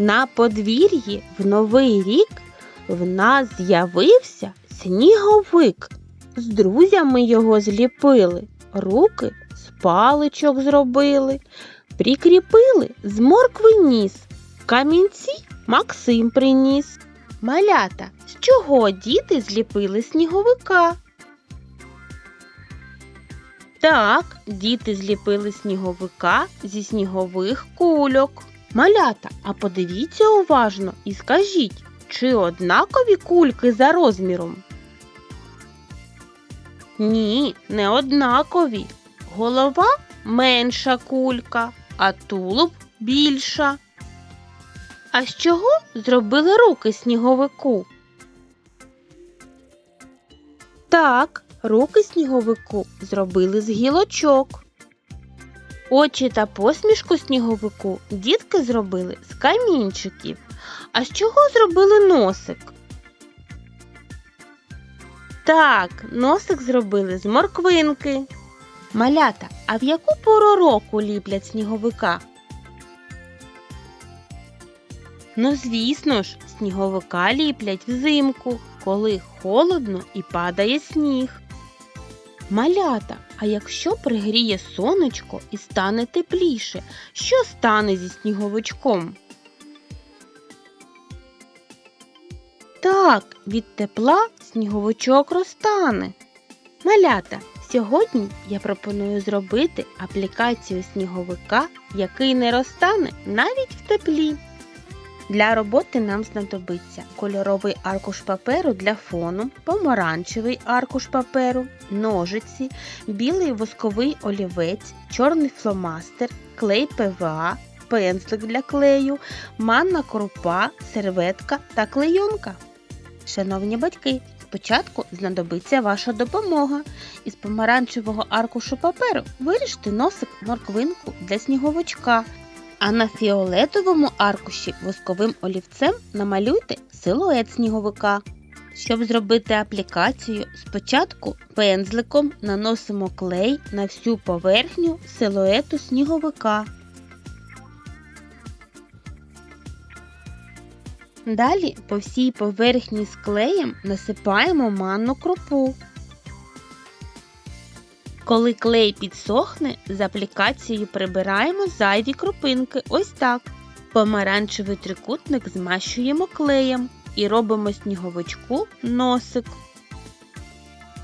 На подвір'ї в новий рік в нас з'явився сніговик. З друзями його зліпили, руки з паличок зробили, прикріпили з моркви ніс. Камінці Максим приніс. Малята, з чого діти зліпили сніговика? Так, діти зліпили сніговика зі снігових кульок. Малята, а подивіться уважно і скажіть, чи однакові кульки за розміром? Ні, не однакові. Голова менша кулька, а тулуб більша. А з чого зробили руки сніговику? Так, руки сніговику зробили з гілочок. Очі та посмішку сніговику дітки зробили з камінчиків. А з чого зробили носик? Так, носик зробили з морквинки. Малята, а в яку пору року ліплять сніговика? Ну, звісно ж, сніговика ліплять взимку, коли холодно і падає сніг. Малята, а якщо пригріє сонечко і стане тепліше, що стане зі сніговичком? Так, від тепла сніговичок розтане. Малята, сьогодні я пропоную зробити аплікацію сніговика, який не розтане навіть в теплі. Для роботи нам знадобиться кольоровий аркуш паперу для фону, помаранчевий аркуш паперу, ножиці, білий восковий олівець, чорний фломастер, клей ПВА, пензлик для клею, манна крупа, серветка та клейонка. Шановні батьки, спочатку знадобиться ваша допомога. Із помаранчевого аркушу паперу виріжте носик морквинку для сніговичка. А на фіолетовому аркуші восковим олівцем намалюйте силует сніговика. Щоб зробити аплікацію, спочатку пензликом наносимо клей на всю поверхню силуету сніговика. Далі по всій поверхні з клеєм насипаємо манну крупу. Коли клей підсохне, з аплікацією прибираємо зайві крупинки. Ось так. Помаранчевий трикутник змащуємо клеєм і робимо сніговичку носик.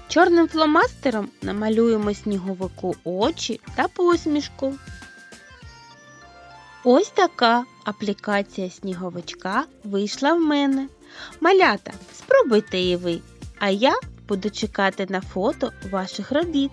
Чорним фломастером намалюємо сніговику очі та посмішку. Ось така аплікація сніговичка вийшла в мене. Малята, спробуйте і ви, а я буду чекати на фото ваших робіт.